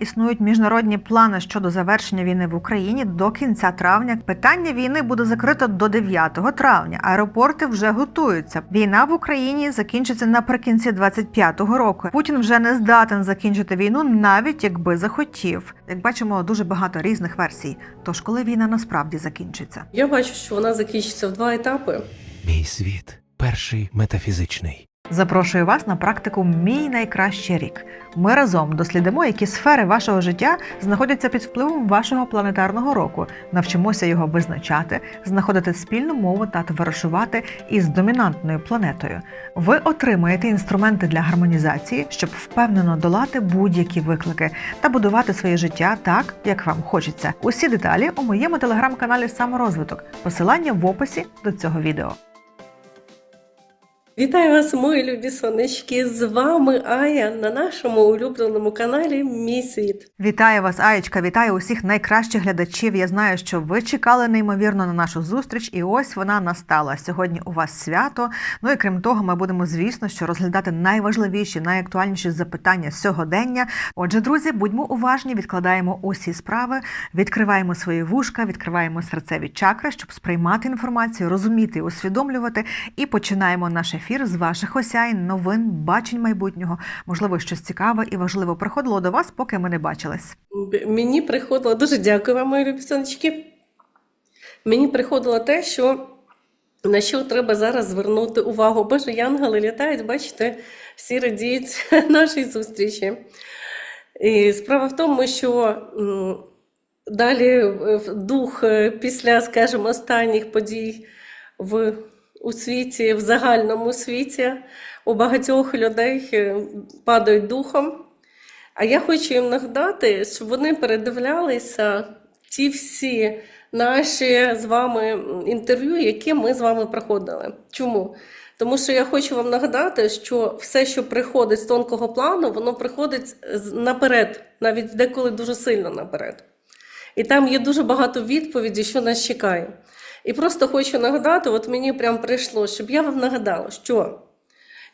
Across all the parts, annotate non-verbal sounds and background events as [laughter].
Існують міжнародні плани щодо завершення війни в Україні до кінця травня. Питання війни буде закрито до 9 травня. Аеропорти вже готуються. Війна в Україні закінчиться наприкінці 25-го року. Путін вже не здатен закінчити війну, навіть якби захотів. Як бачимо, дуже багато різних версій. Тож, коли війна насправді закінчиться? Я бачу, що вона закінчиться в два етапи. Мій світ перший метафізичний. Запрошую вас на практику Мій найкращий рік. Ми разом дослідимо, які сфери вашого життя знаходяться під впливом вашого планетарного року. Навчимося його визначати, знаходити спільну мову та товаришувати із домінантною планетою. Ви отримаєте інструменти для гармонізації, щоб впевнено долати будь-які виклики та будувати своє життя так, як вам хочеться. Усі деталі у моєму телеграм-каналі Саморозвиток. Посилання в описі до цього відео. Вітаю вас, мої любі сонечки! З вами Ая на нашому улюбленому каналі Мій світ. Вітаю вас, Аєчка, вітаю усіх найкращих глядачів. Я знаю, що ви чекали неймовірно на нашу зустріч, і ось вона настала. Сьогодні у вас свято. Ну і крім того, ми будемо, звісно, що розглядати найважливіші, найактуальніші запитання сьогодення. Отже, друзі, будьмо уважні, відкладаємо усі справи, відкриваємо свої вушка, відкриваємо серцеві чакри, щоб сприймати інформацію, розуміти, усвідомлювати. І починаємо наш ефір з ваших осяйн, новин, бачень майбутнього. Можливо, щось цікаве і важливо приходило до вас, поки ми не бачились. Мені приходило дуже дякую вам, мої любі сонечки. Мені приходило те, що на що треба зараз звернути увагу. Боже, янголи літають, бачите, всі радіють [laughs] нашій зустрічі. І справа в тому, що далі е, дух е, після, скажімо, останніх подій в, у світі, в загальному світі, у багатьох людей е, падають духом. А я хочу їм нагадати, щоб вони передивлялися ті всі наші з вами інтерв'ю, які ми з вами проходили. Чому? Тому що я хочу вам нагадати, що все, що приходить з тонкого плану, воно приходить наперед, навіть деколи дуже сильно наперед. І там є дуже багато відповідей, що нас чекає. І просто хочу нагадати, от мені прям прийшло, щоб я вам нагадала, що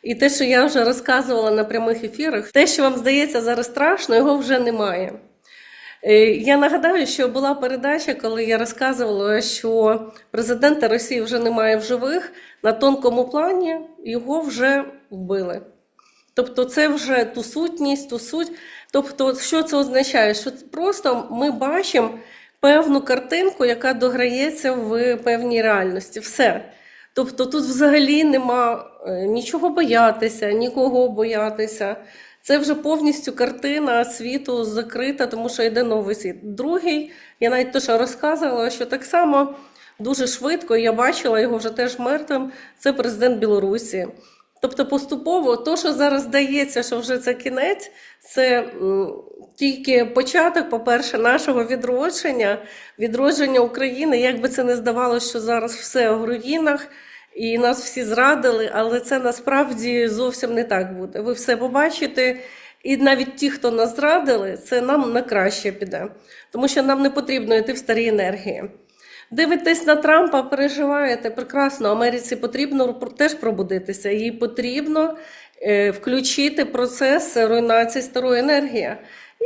і те, що я вже розказувала на прямих ефірах, те, що вам здається зараз страшно, його вже немає. Е, Я нагадаю, що була передача, коли я розказувала, що президента Росії вже немає в живих, на тонкому плані його вже вбили. Тобто, це вже ту сутність, ту суть. Тобто, що це означає? Що просто ми бачимо певну картинку, яка дограється в певній реальності. Все. Тобто тут взагалі нема е, нічого боятися, нікого боятися. Це вже повністю картина світу закрита, тому що йде новий світ. Другий, я навіть то, що розказувала, що так само дуже швидко, я бачила його вже теж мертвим, це президент Білорусі. Тобто поступово, то, що зараз здається, що вже це кінець, це тільки початок, по-перше, нашого відродження, відродження України. Як би це не здавалося, що зараз все в руїнах і нас всі зрадили, але це насправді зовсім не так буде. Ви все побачите. І навіть ті, хто нас зрадили, це нам на краще піде, тому що нам не потрібно йти в старі енергії. Дивитесь на Трампа, переживаєте прекрасно. Америці потрібно теж пробудитися. Їй потрібно е, включити процес руйнації старої енергії.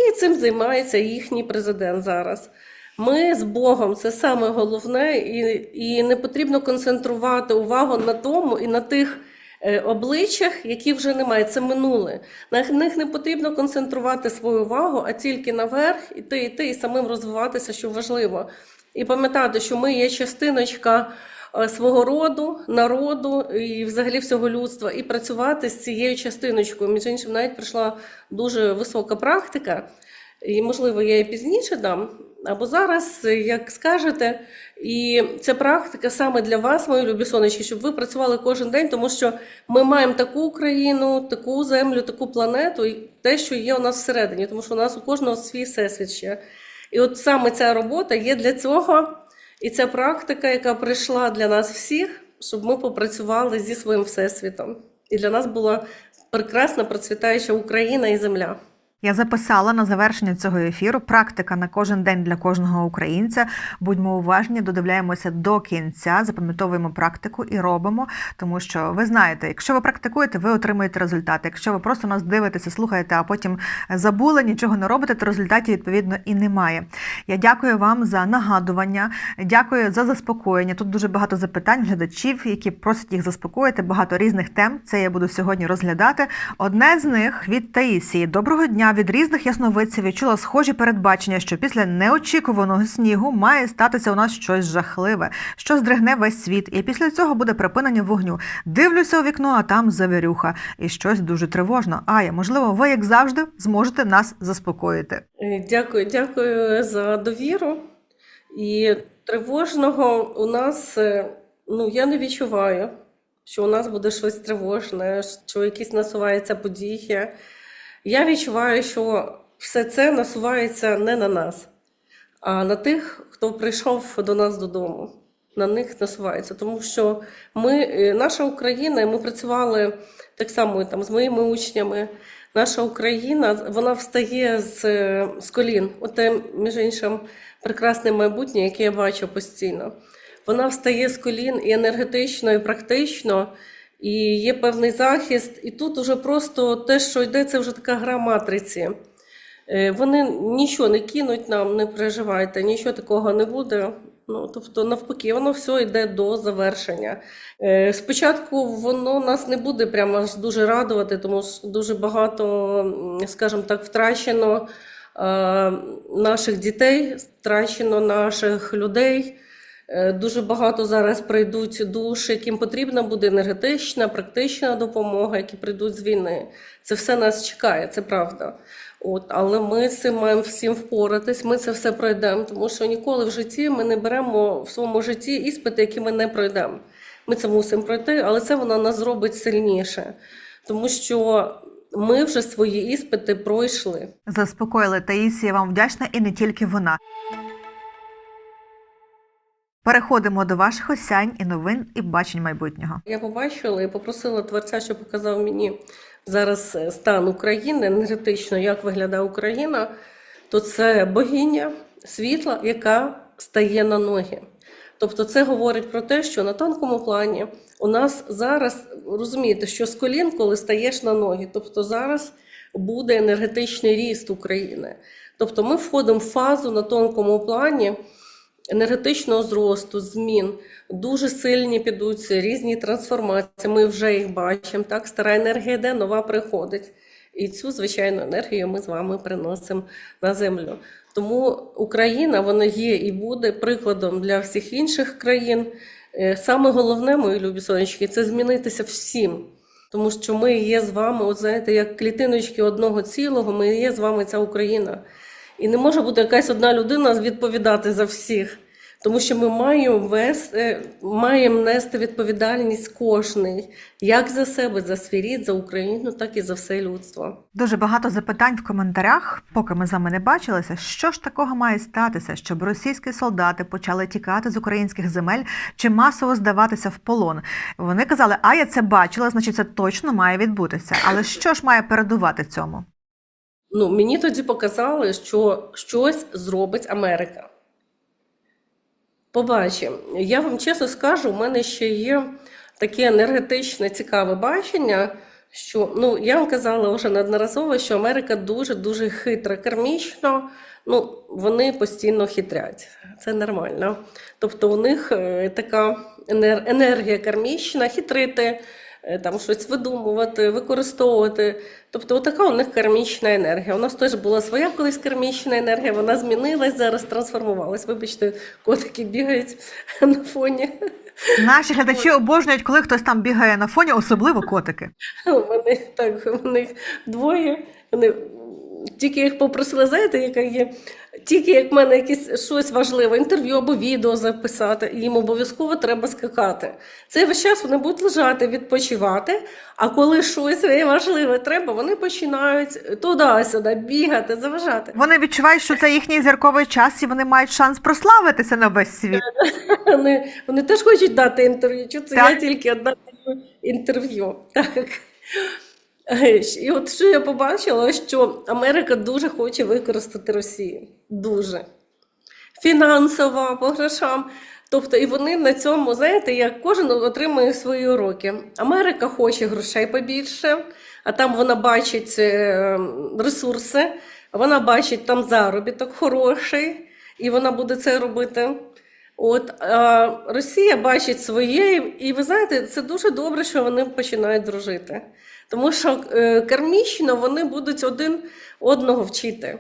І цим займається їхній президент зараз. Ми з Богом це саме головне, і, і не потрібно концентрувати увагу на тому і на тих е, обличчях, які вже немає. Це минуле. На них не потрібно концентрувати свою увагу, а тільки наверх іти, іти і самим розвиватися, що важливо. І пам'ятати, що ми є частиночка свого роду, народу і взагалі всього людства, і працювати з цією частиночкою. Між іншим, навіть прийшла дуже висока практика, і, можливо, я її пізніше дам, або зараз, як скажете. І ця практика саме для вас, мої любі сонечки, щоб ви працювали кожен день, тому що ми маємо таку Україну, таку землю, таку планету, і те, що є у нас всередині, тому що у нас у кожного свій всесвіт ще. І от саме ця робота є для цього, і ця практика, яка прийшла для нас всіх, щоб ми попрацювали зі своїм всесвітом. І для нас була прекрасна процвітаюча Україна і земля. Я записала на завершення цього ефіру практика на кожен день для кожного українця. Будьмо уважні, додивляємося до кінця, запам'ятовуємо практику і робимо. Тому що ви знаєте, якщо ви практикуєте, ви отримуєте результати. Якщо ви просто нас дивитеся, слухаєте, а потім забули, нічого не робите, то результатів відповідно і немає. Я дякую вам за нагадування, дякую за заспокоєння. Тут дуже багато запитань глядачів, які просять їх заспокоїти. Багато різних тем. Це я буду сьогодні розглядати. Одне з них від Таїсії. Доброго дня від різних ясновидців відчула схожі передбачення, що після неочікуваного снігу має статися у нас щось жахливе, що здригне весь світ, і після цього буде припинення вогню. Дивлюся у вікно, а там завірюха, і щось дуже тривожно. Ая, можливо, ви, як завжди, зможете нас заспокоїти. Е, Дякую, дякую за довіру. І тривожного у нас, е, ну, я не відчуваю, що у нас буде щось тривожне, що якісь насуваються події. Я відчуваю, що все це насувається не на нас, а на тих, хто прийшов до нас додому. На них насувається, тому що ми, е, наша Україна, ми працювали так само там з моїми учнями. Наша Україна вона встає з, е, з колін. Оте, між іншим, прекрасне майбутнє, яке я бачу постійно. Вона встає з колін і енергетично, і практично, і є певний захист. І тут уже просто те, що йде, це вже така гра матриці. Е, Вони нічого не кинуть нам, не переживайте, нічого такого не буде. Ну, тобто, навпаки, воно все йде до завершення. Е, Спочатку воно нас не буде прямо аж дуже радувати, тому що дуже багато, скажімо так, втрачено е, наших дітей, втрачено наших людей. Е, Дуже багато зараз прийдуть душ, яким потрібна буде енергетична, практична допомога, які прийдуть з війни. Це все нас чекає, це правда. От, але ми з цим маємо всім впоратись, ми це все пройдемо, тому що ніколи в житті ми не беремо в своєму житті іспити, які ми не пройдемо. Ми це мусимо пройти, але це воно нас зробить сильніше, тому що ми вже свої іспити пройшли. Заспокоїли Таїсія, вам вдячна і не тільки вона. Переходимо до ваших осянь і новин і бачень майбутнього. Я побачила і попросила творця, щоб показав мені зараз е, стан України енергетично, як виглядає Україна, то це богиня світла, яка стає на ноги. Тобто це говорить про те, що на тонкому плані у нас зараз розумієте, що з колін, коли стаєш на ноги, тобто зараз буде енергетичний ріст України. Тобто ми входимо в фазу на тонкому плані енергетичного зросту, змін. Дуже сильні підуть різні трансформації. Ми вже їх бачимо. Так, стара енергія йде, нова приходить. І цю звичайну енергію ми з вами приносимо на землю. Тому Україна вона є і буде прикладом для всіх інших країн. Е, Саме головне, мої любі сонечки, це змінитися всім. Тому що ми є з вами, от знаєте, як клітиночки одного цілого, ми є з вами ця Україна. І не може бути якась одна людина відповідати за всіх. Тому що ми маємо вести, маємо нести відповідальність кожний, як за себе, за свій рід, за Україну, так і за все людство. Дуже багато запитань в коментарях, поки ми з вами не бачилися. Що ж такого має статися, щоб російські солдати почали тікати з українських земель чи масово здаватися в полон? Вони казали, а я це бачила, значить це точно має відбутися. Але що ж має передувати цьому? Ну, мені тоді показали, що щось зробить Америка. Побачимо. Я вам чесно скажу, у мене ще є таке енергетичне цікаве бачення, що ну, я вам казала вже неодноразово, що Америка дуже-дуже хитра кармічно, ну, вони постійно хитрять. Це нормально. Тобто у них е, така енергія кармічна, хитрити, там щось видумувати, використовувати. Тобто, така у них кармічна енергія. У нас теж була своя колись кармічна енергія, вона змінилась, зараз трансформувалась. Вибачте, котики бігають на фоні. Наші глядачі обожнюють, коли хтось там бігає на фоні, особливо котики. Вони так, у них двоє. Вони тільки їх попросили, знаєте, яка є. Тільки як в мене якесь щось важливе, інтерв'ю або відео записати, їм обов'язково треба скакати. Цей весь час вони будуть лежати, відпочивати. А коли щось важливе треба, вони починають туди-сюди бігати, заважати. Вони відчувають, що це їхній зірковий час, і вони мають шанс прославитися на весь світ. [laughs] Вони, вони теж хочуть дати інтерв'ю. Чи це Так. я тільки одна інтерв'ю? Так. І от що я побачила, що Америка дуже хоче використати Росію. Дуже. Фінансово, по грошам. Тобто, і вони на цьому, знаєте, як кожен отримує свої уроки. Америка хоче грошей побільше, а там вона бачить е, ресурси, вона бачить там заробіток хороший, і вона буде це робити. От а Росія бачить своє, і ви знаєте, це дуже добре, що вони починають дружити. Тому що кермічно вони будуть один одного вчити.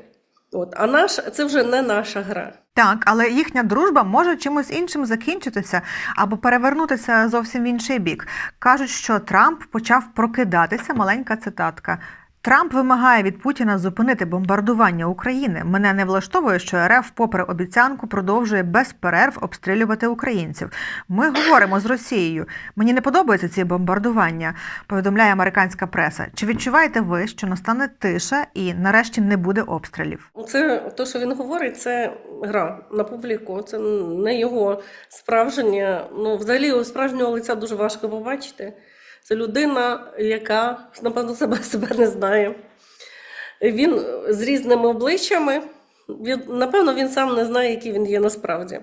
От, а наш це вже не наша гра. Так, але їхня дружба може чимось іншим закінчитися або перевернутися зовсім в інший бік. Кажуть, що Трамп почав прокидатися. Маленька цитатка. Трамп вимагає від Путіна зупинити бомбардування України. Мене не влаштовує, що РФ, попри обіцянку, продовжує без перерв обстрілювати українців. Ми говоримо з Росією. Мені не подобаються ці бомбардування, повідомляє американська преса. Чи відчуваєте ви, що настане тиша і нарешті не буде обстрілів? Це те, що він говорить, це гра на публіку. Це не його справжнє. Ну, взагалі, його справжнього лиця дуже важко побачити. Це людина, яка, напевно, себе, себе не знає. Він з різними обличчями. Він, напевно, він сам не знає, який він є насправді.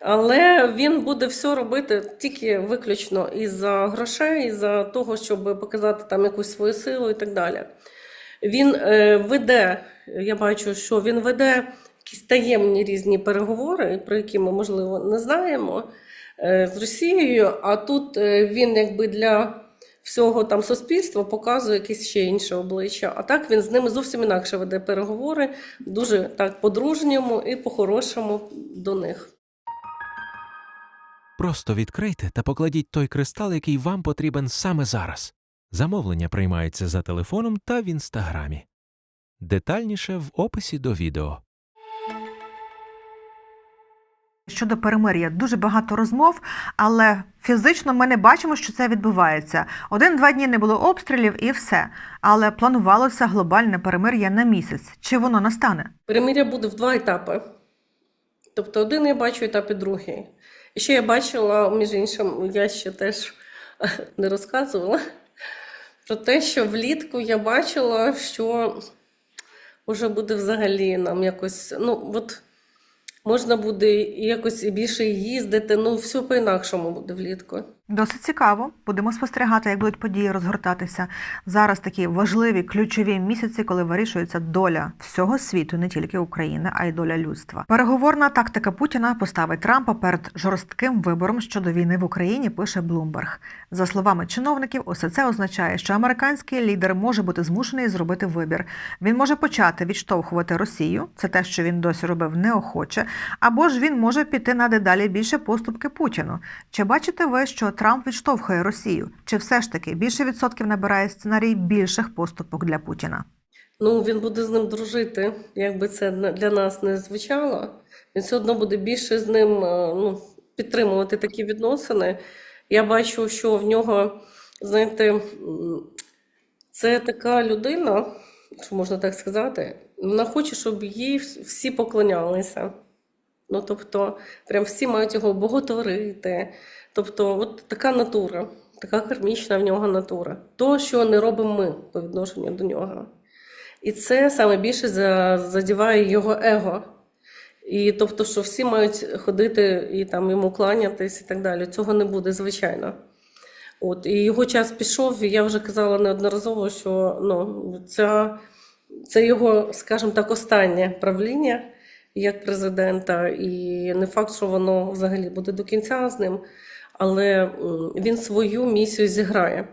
Але він буде все робити тільки виключно із-за грошей, із-за того, щоб показати там якусь свою силу і так далі. Він е, веде, я бачу, що він веде якісь таємні різні переговори, про які ми, можливо, не знаємо з Росією, а тут е, він якби для всього там суспільства показує якесь ще інше обличчя. А так він з ними зовсім інакше веде переговори, дуже так по-дружньому і по-хорошому до них. Просто відкрийте та покладіть той кристал, який вам потрібен саме зараз. Замовлення приймаються за телефоном та в інстаграмі. Детальніше в описі до відео. Щодо перемир'я дуже багато розмов, але фізично ми не бачимо, що це відбувається. Один-два дні не було обстрілів і все. Але планувалося глобальне перемир'я на місяць. Чи воно настане? Перемир'я буде в два етапи. Тобто один я бачу етап і другий. І ще я бачила, між іншим, я ще теж [laughs] не розказувала про те, що влітку я бачила, що вже буде взагалі нам якось, ну, от можна буде якось більше їздити, ну, все по-інакшому буде влітку. Досить цікаво. Будемо спостерігати, як будуть події розгортатися. Зараз такі важливі ключові місяці, коли вирішується доля всього світу, не тільки України, а й доля людства. Переговорна тактика Путіна поставить Трампа перед жорстким вибором щодо війни в Україні. Пише Блумберг. За словами чиновників, усе це означає, що американський лідер може бути змушений зробити вибір. Він може почати відштовхувати Росію, це те, що він досі робив неохоче, або ж він може піти на дедалі більше поступки Путіну. Чи бачите ви, що Трамп відштовхує Росію? Чи все ж таки більше відсотків набирає сценарій більших поступок для Путіна? Ну, він буде з ним дружити, як би це для нас не звучало. Він все одно буде більше з ним е, ну, підтримувати такі відносини. Я бачу, що в нього, знаєте, це така людина, що можна так сказати, вона хоче, щоб їй всі поклонялися. Ну, тобто, прям всі мають його боготворити. Тобто, от така натура, така кармічна в нього натура. То, що не робимо ми по відношенню до нього. І це саме більше задіває його его. І тобто, що всі мають ходити і там йому кланятись і так далі. Цього не буде, звичайно. От, і його час пішов, і я вже казала неодноразово, що ну, ця, це його, скажімо так, останнє правління як президента, і не факт, що воно взагалі буде до кінця з ним, але він свою місію зіграє.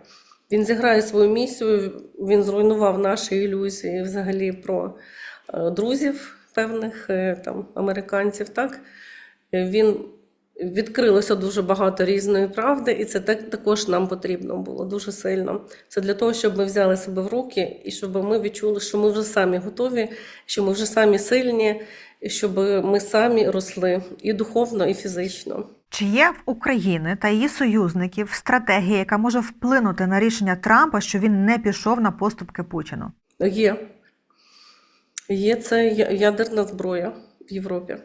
Він зіграє свою місію, він зруйнував наші ілюзії взагалі про е, друзів певних е, там американців. Так він відкрилося дуже багато різної правди, і це так також нам потрібно було дуже сильно. Це для того, щоб ми взяли себе в руки і щоб ми відчули, що ми вже самі готові, що ми вже самі сильні, щоб ми самі росли і духовно, і фізично. Чи є в України та її союзників стратегія, яка може вплинути на рішення Трампа, що він не пішов на поступки Путіну? Є. Є це ядерна зброя в Європі.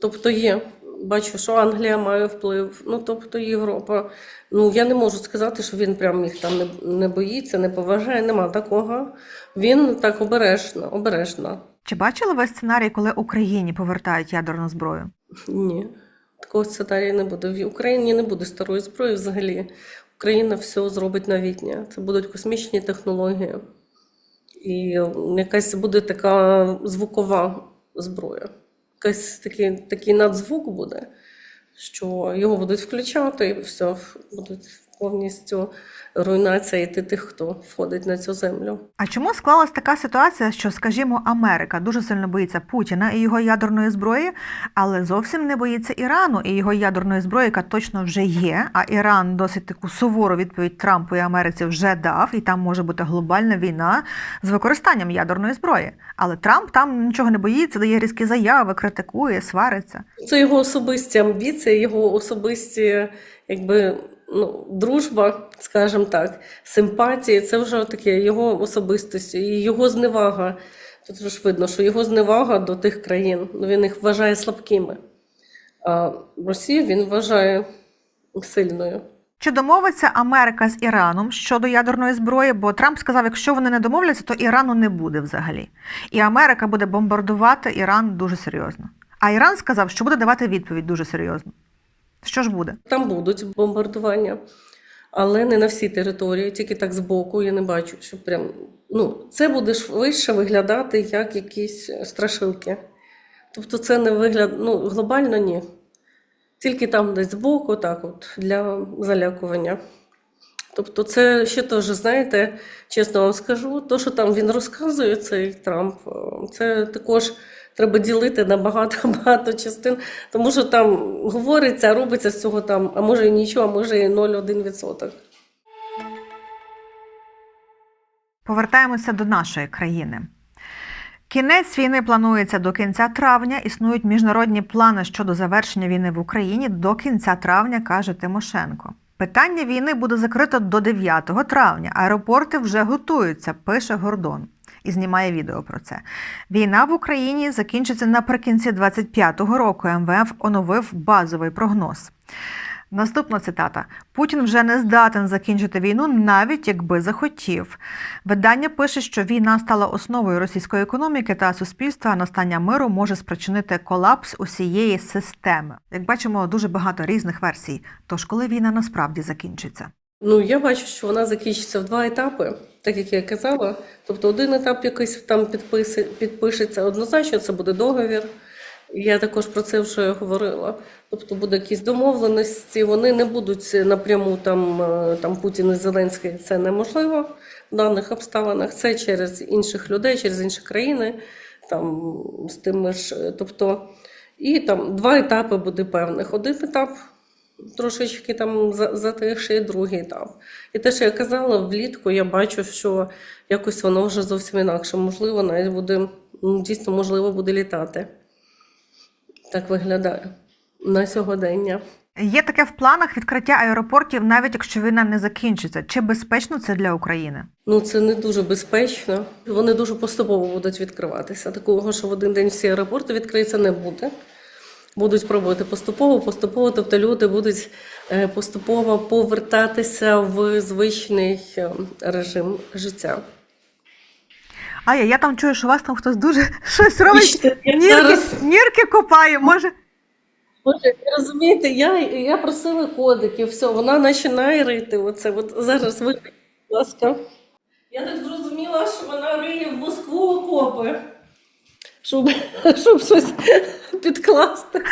Тобто є. бачу, що Англія має вплив, ну тобто Європа. Ну я не можу сказати, що він прям їх там не, не боїться, не поважає. Нема такого. Він так обережно, обережно. Чи бачили ви сценарій, коли Україні повертають ядерну зброю? Ні, такого сценарію не буде. В Україні не буде старої зброї взагалі. Україна все зробить новітнє. Це будуть космічні технології. І якась буде така звукова зброя. Якийсь такий, такий надзвук буде, що його будуть включати, і все, будуть повністю руйнація йти тих, хто входить на цю землю. А чому склалась така ситуація, що, скажімо, Америка дуже сильно боїться Путіна і його ядерної зброї, але зовсім не боїться Ірану і його ядерної зброї, яка точно вже є. А Іран досить таку сувору відповідь Трампу і Америці вже дав, і там може бути глобальна війна з використанням ядерної зброї. Але Трамп там нічого не боїться, дає різкі заяви, критикує, свариться. Це його особисті амбіції, його особисті, якби, ну, дружба, скажімо так, симпатії. Це вже таке його особистості і його зневага. Тут ж видно, що його зневага до тих країн, ну, він їх вважає слабкими. А Росію він вважає сильною. Чи домовиться Америка з Іраном щодо ядерної зброї? Бо Трамп сказав, якщо вони не домовляться, то Ірану не буде взагалі. І Америка буде бомбардувати Іран дуже серйозно. А Іран сказав, що буде давати відповідь дуже серйозно. Що ж буде? Там будуть бомбардування, але не на всій території, тільки так збоку. Я не бачу, що прям ну, це буде швидше виглядати як якісь страшилки. Тобто, це не вигляд, ну, глобально ні. Тільки там десь збоку, так от, для залякування. Тобто, це ще теж, знаєте, чесно вам скажу, то, що там він розказує, цей Трамп, е, це також треба ділити на багато [laughs] багато частин, тому що там говориться, робиться з цього там, а може і нічого, а може і 0,1%. Повертаємося до нашої країни. Кінець війни планується до кінця травня. Існують міжнародні плани щодо завершення війни в Україні до кінця травня, каже Тимошенко. Питання війни буде закрито до 9 травня. Аеропорти вже готуються, пише Гордон і знімає відео про це. Війна в Україні закінчиться наприкінці 25-го року. МВФ оновив базовий прогноз. Наступна цитата: Путін вже не здатен закінчити війну, навіть якби захотів. Видання пише, що війна стала основою російської економіки та суспільства. Настання миру може спричинити колапс усієї системи. Як бачимо, дуже багато різних версій. Тож, коли війна насправді закінчиться? Ну, я бачу, що вона закінчиться в два етапи, так як я казала. Тобто, один етап якийсь там підписи, підпишеться однозначно, це буде договір. Я також про це вже говорила. Тобто буде якісь домовленості, вони не будуть напряму там, е, там Путін і Зеленський. Це неможливо в даних обставинах. Це через інших людей, через інші країни, там з тими ж. е, Тобто, і там два етапи буде певних. Один етап трошечки там за- затихший, другий етап. І те, що я казала, влітку я бачу, що якось воно вже зовсім інакше. Можливо, навіть буде ну, дійсно можливо буде літати. Так виглядає на сьогодення. Є таке в планах відкриття аеропортів, навіть якщо війна не закінчиться. Чи безпечно це для України? Ну, це не дуже безпечно. Вони дуже поступово будуть відкриватися. Такого, що в один день всі аеропорти відкриються, не буде. Будуть пробувати поступово, поступово, тобто люди будуть е, поступово повертатися в звичний е, режим життя. А я, там чую, що у вас там хтось дуже [laughs] щось робить. Нірки, нірки копає. Може, Боже, розумієте, я, я просила кодиків, все, вона починає рити. Оце. От зараз ви, будь ласка. Я так зрозуміла, що вона риє в Москву окопи, щоб, [laughs] щоб щось підкласти.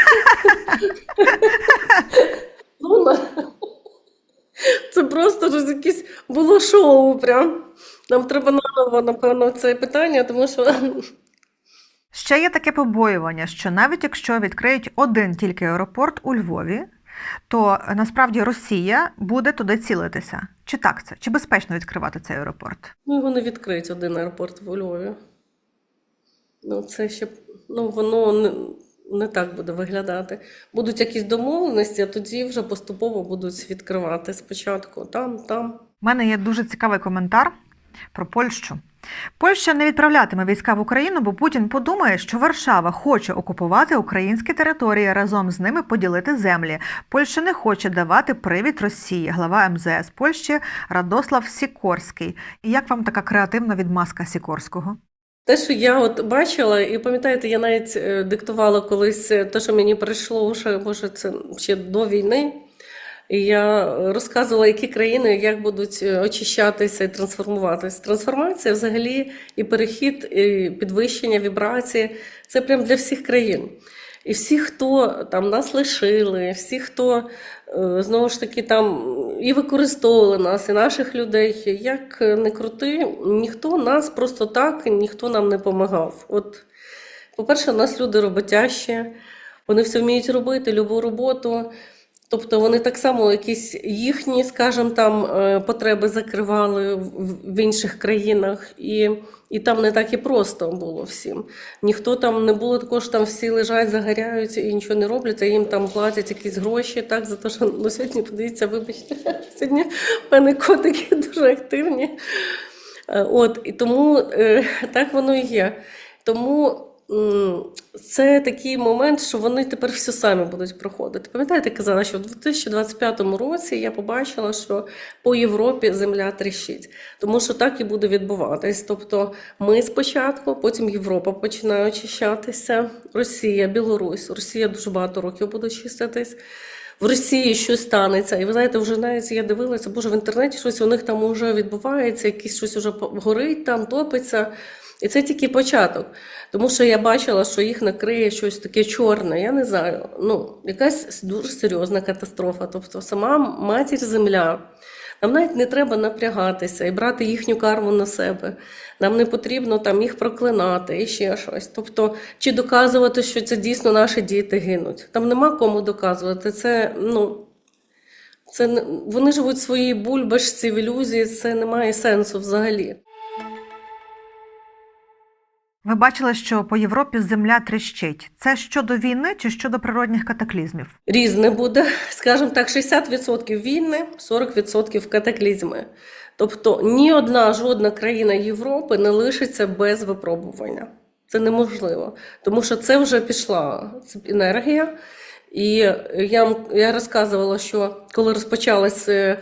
Це просто ж якесь було шоу прям. Нам треба наново, напевно, це питання, тому що Ще є таке побоювання, що навіть якщо відкриють один тільки аеропорт у Львові, то насправді Росія буде туди цілитися. Чи так це? Чи безпечно відкривати цей аеропорт? Ну, його не відкриють один аеропорт в Львові. Ну, це ще ну, воно не, так буде виглядати. Будуть якісь домовленості, а тоді вже поступово будуть відкривати спочатку там, там. У мене є дуже цікавий коментар про Польщу. Польща не відправлятиме війська в Україну, бо Путін подумає, що Варшава хоче окупувати українські території, разом з ними поділити землі. Польща не хоче давати привід Росії. Глава МЗС Польщі Радослав Сікорський. І як вам така креативна відмазка Сікорського? Те, що я от бачила, і пам'ятаєте, я навіть е, диктувала колись е, те, що мені прийшло вже, може, це ще до війни. І я розказувала, які країни як будуть е, очищатися і трансформуватися. Трансформація взагалі і перехід, і підвищення вібрації це прям для всіх країн. І всі, хто там нас лишили, всі, хто знову ж таки там і використовували нас, і наших людей, як не крути, ніхто нас просто так, ніхто нам не допомагав. От, по-перше, у нас люди роботящі, вони все вміють робити, любу роботу. Тобто вони так само якісь їхні, скажімо, там е, потреби закривали в- інших країнах, і, і там не так і просто було всім. Ніхто там не було такого, що там всі лежать, загоряються і нічого не роблять, а їм там платять якісь гроші, так, за те, що ну, сьогодні, подивіться, вибачте, [laughs] сьогодні мене котики [laughs] дуже активні. Е, От, і тому е, [laughs] так воно і є. Тому це такий момент, що вони тепер все самі будуть проходити. Пам'ятаєте, казала, що в 2025 році я побачила, що по Європі земля тріщить, тому що так і буде відбуватись. Тобто ми спочатку, потім Європа починає очищатися, Росія, Білорусь. Росія дуже багато років буде чиститись. В Росії щось станеться, і ви знаєте, вже навіть я дивилася, боже, в інтернеті щось у них там вже відбувається, якісь щось вже горить, там топиться. І це тільки початок. Тому що я бачила, що їх накриє щось таке чорне. Я не знаю. Ну, якась дуже серйозна катастрофа. Тобто, сама матір земля. Нам навіть не треба напрягатися і брати їхню карму на себе. Нам не потрібно там їх проклинати і ще щось. Тобто, чи доказувати, що це дійсно наші діти гинуть. Там нема кому доказувати. Це, ну, це вони живуть в своїй бульбашці, в ілюзії, це не має сенсу взагалі. Ви бачили, що по Європі земля тріщить. Це щодо війни чи щодо природних катаклізмів? Різне буде, скажімо так, 60% війни, 40% катаклізми. Тобто ні одна жодна країна Європи не лишиться без випробування. Це неможливо, тому що це вже пішла енергія. І я, я розказувала, що коли розпочалось, е, е,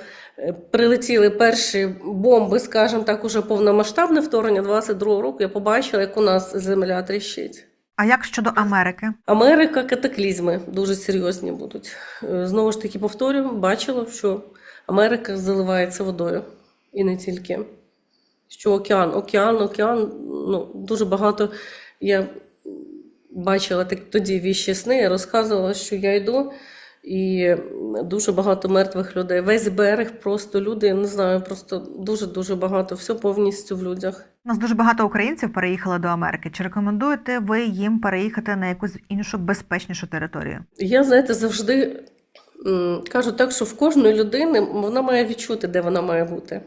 прилетіли перші бомби, скажімо так, уже повномасштабне вторгнення 22 року, я побачила, як у нас земля тріщить. А як щодо Америки? Америка катаклізми дуже серйозні будуть. Е, Знову ж таки, повторюю, бачила, що Америка заливається водою. І не тільки. Що океан, океан, океан, ну, дуже багато. Я бачила так, тоді віщі сни, я розказувала, що я йду, і дуже багато мертвих людей. Весь берег, просто люди, я не знаю, просто дуже-дуже багато. Все повністю в людях. У нас дуже багато українців переїхали до Америки. Чи рекомендуєте ви їм переїхати на якусь іншу безпечнішу територію? Я, знаєте, завжди кажу так, що в кожної людини вона має відчути, де вона має бути.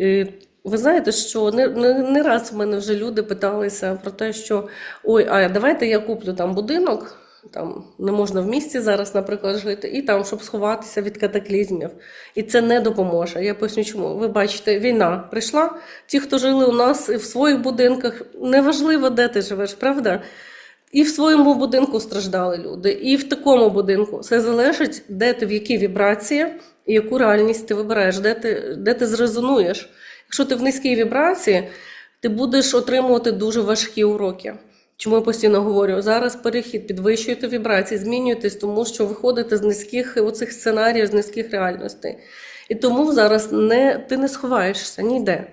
І ви знаєте, що не, не, не раз в мене вже люди питалися про те, що ой, а давайте я куплю там будинок, там не можна в місті зараз, наприклад, жити, і там, щоб сховатися від катаклізмів. І це не допоможе. Я поясню, чому. Ви бачите, війна прийшла. Ті, хто жили у нас в своїх будинках, неважливо, де ти живеш, правда? І в своєму будинку страждали люди, і в такому будинку. Це залежить, де ти, в якій вібрації і яку реальність ти вибираєш, де ти, де ти зрезонуєш. Якщо ти в низькій вібрації, ти будеш отримувати дуже важкі уроки. Чому я постійно говорю, зараз перехід, підвищуєте вібрації, змінюєтесь, тому що виходите з низьких оцих сценаріїв, з низьких реальностей. І тому зараз не, ти не сховаєшся ніде.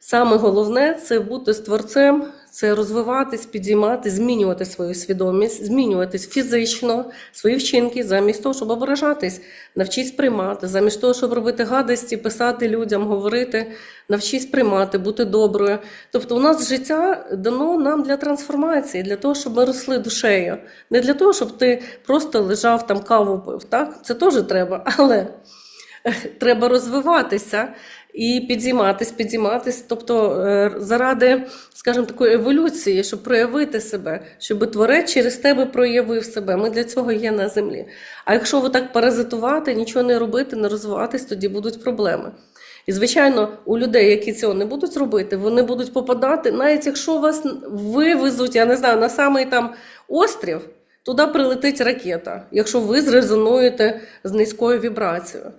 Саме головне це бути з творцем, це розвиватись, підіймати, змінювати свою свідомість, змінюватись фізично, свої вчинки, замість того, щоб ображатись, навчись приймати, замість того, щоб робити гадості, писати людям, говорити, навчись приймати, бути доброю. Тобто, у нас життя дано нам для трансформації, для того, щоб ми росли душею, не для того, щоб ти просто лежав там каву пив. Так, це теж треба, але [laughs] треба розвиватися і підійматись, підійматись, тобто е, заради, скажімо, такої еволюції, щоб проявити себе, щоб творець через тебе проявив себе. Ми для цього є на землі. А якщо ви так паразитувати, нічого не робити, не розвиватись, тоді будуть проблеми. І, звичайно, у людей, які цього не будуть робити, вони будуть попадати, навіть якщо вас вивезуть, я не знаю, на самий там острів, туди прилетить ракета, якщо ви зрезонуєте з низькою вібрацією.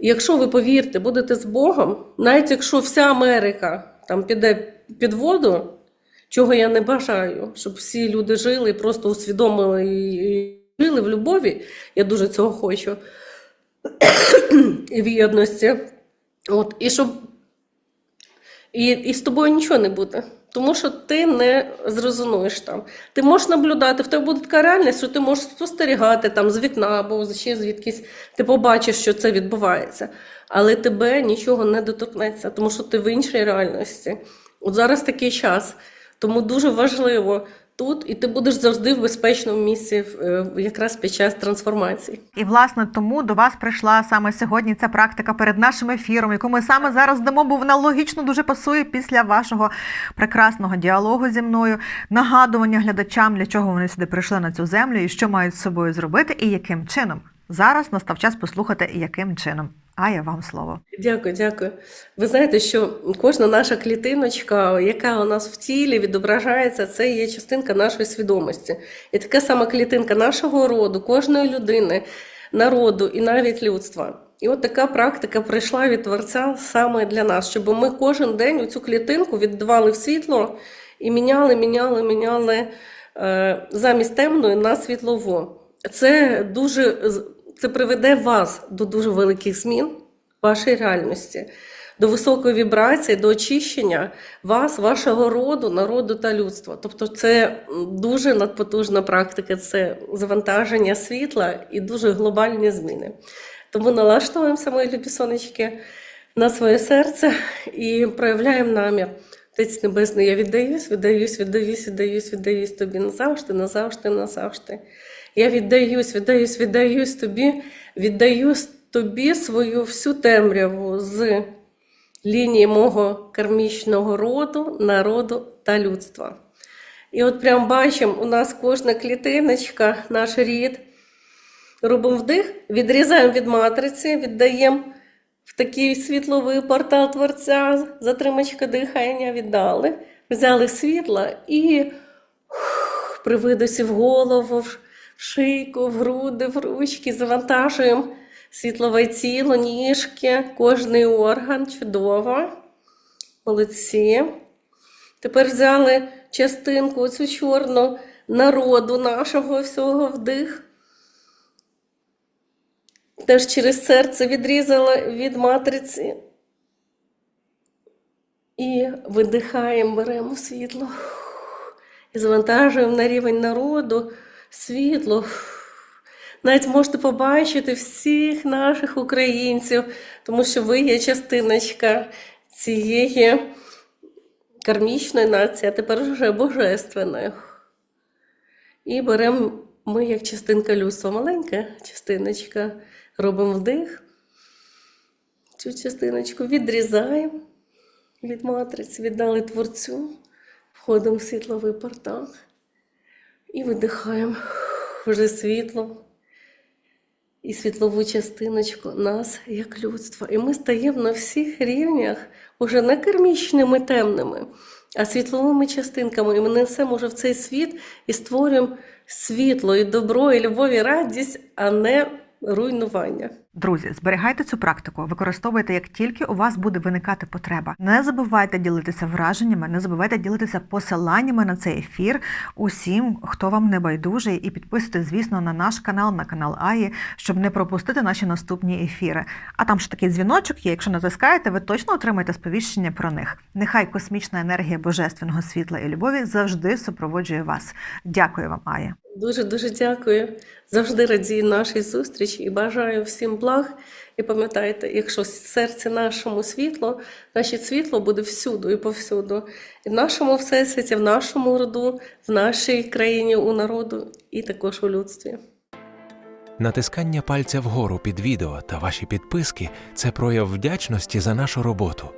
Якщо ви повірте, будете з Богом, навіть якщо вся Америка там піде під воду, чого я не бажаю, щоб всі люди жили просто усвідомили і жили в любові, я дуже цього хочу, і в єдності. От, і щоб і, і з тобою нічого не буде. Тому що ти не зрезонуєш там. Ти можеш наблюдати, в тебе буде така реальність, що ти можеш спостерігати там з вікна або ще звідкись. Ти побачиш, що це відбувається. Але тебе нічого не доторкнеться, тому що ти в іншій реальності. От зараз такий час. Тому дуже важливо тут, і ти будеш завжди в безпечному місці, е, якраз під час трансформації. І власне тому до вас прийшла саме сьогодні ця практика перед нашим ефіром, яку ми саме зараз дамо, бо вона логічно дуже пасує після вашого прекрасного діалогу зі мною, нагадування глядачам, для чого вони сюди прийшли на цю землю і що мають з собою зробити, і яким чином. Зараз настав час послухати, яким чином. А я вам слово. Дякую, дякую. Ви знаєте, що кожна наша клітиночка, яка у нас в тілі відображається, це є частинка нашої свідомості. І така сама клітинка нашого роду, кожної людини, народу і навіть людства. І от така практика прийшла від Творця саме для нас, щоб ми кожен день у цю клітинку віддавали в світло і міняли, міняли, міняли е, замість темної на світлову. Це дуже це приведе вас до дуже великих змін в вашій реальності, до високої вібрації, до очищення вас, вашого роду, народу та людства. Тобто, це дуже надпотужна практика, це завантаження світла і дуже глобальні зміни. Тому налаштовуємося, мої любі сонечки, на своє серце і проявляємо намір. Отець Небесний, я віддаюсь, віддаюсь, віддаюсь, віддаюсь, віддаюсь тобі назавжди, назавжди, назавжди. Я віддаюсь, віддаюсь, віддаюсь тобі, віддаюсь тобі свою всю темряву з лінії мого кармічного роду, народу та людства. І от прям бачимо, у нас кожна клітиночка, наш рід. Робимо вдих, відрізаємо від матриці, віддаємо в такий світловий портал Творця, затримочка дихання віддали, взяли світла і ух, при видосі в голову, шийку, в груди, в ручки, завантажуємо світлове тіло, ніжки, кожний орган, чудово. Молодці. Тепер взяли частинку, оцю чорну народу нашого всього вдих. Теж через серце відрізали від матриці. І видихаємо, беремо світло. І завантажуємо на рівень народу світло. Навіть можете побачити всіх наших українців, тому що ви є частиночка цієї кармічної нації, а тепер вже божественної. І беремо ми як частинка людства, маленька частиночка, робимо вдих. Цю частиночку відрізаємо від матриці, віддали творцю, входимо в світловий портал і видихаємо вже світло і світлову частиночку нас як людства. І ми стаємо на всіх рівнях уже не кармічними темними, а світловими частинками. І ми несемо вже в цей світ і створюємо світло, і добро, і любов, і радість, а не руйнування. Друзі, зберігайте цю практику, використовуйте як тільки у вас буде виникати потреба. Не забувайте ділитися враженнями, не забувайте ділитися посиланнями на цей ефір усім, хто вам не байдужий, і підписуйтесь, звісно, на наш канал, на канал Аї, щоб не пропустити наші наступні ефіри. А там ще такий дзвіночок є. Якщо натискаєте, ви точно отримаєте сповіщення про них. Нехай космічна енергія божественного світла і любові завжди супроводжує вас. Дякую вам, Ая. Дуже дуже дякую. Завжди радію нашій зустрічі і бажаю всім благ. І пам'ятайте, якщо в серці нашому світло, значить світло буде всюду і повсюду. І в нашому всесвіті, в нашому роду, в нашій країні, у народу і також у людстві. Натискання пальця вгору під відео та ваші підписки це прояв вдячності за нашу роботу.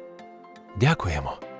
Дякуємо!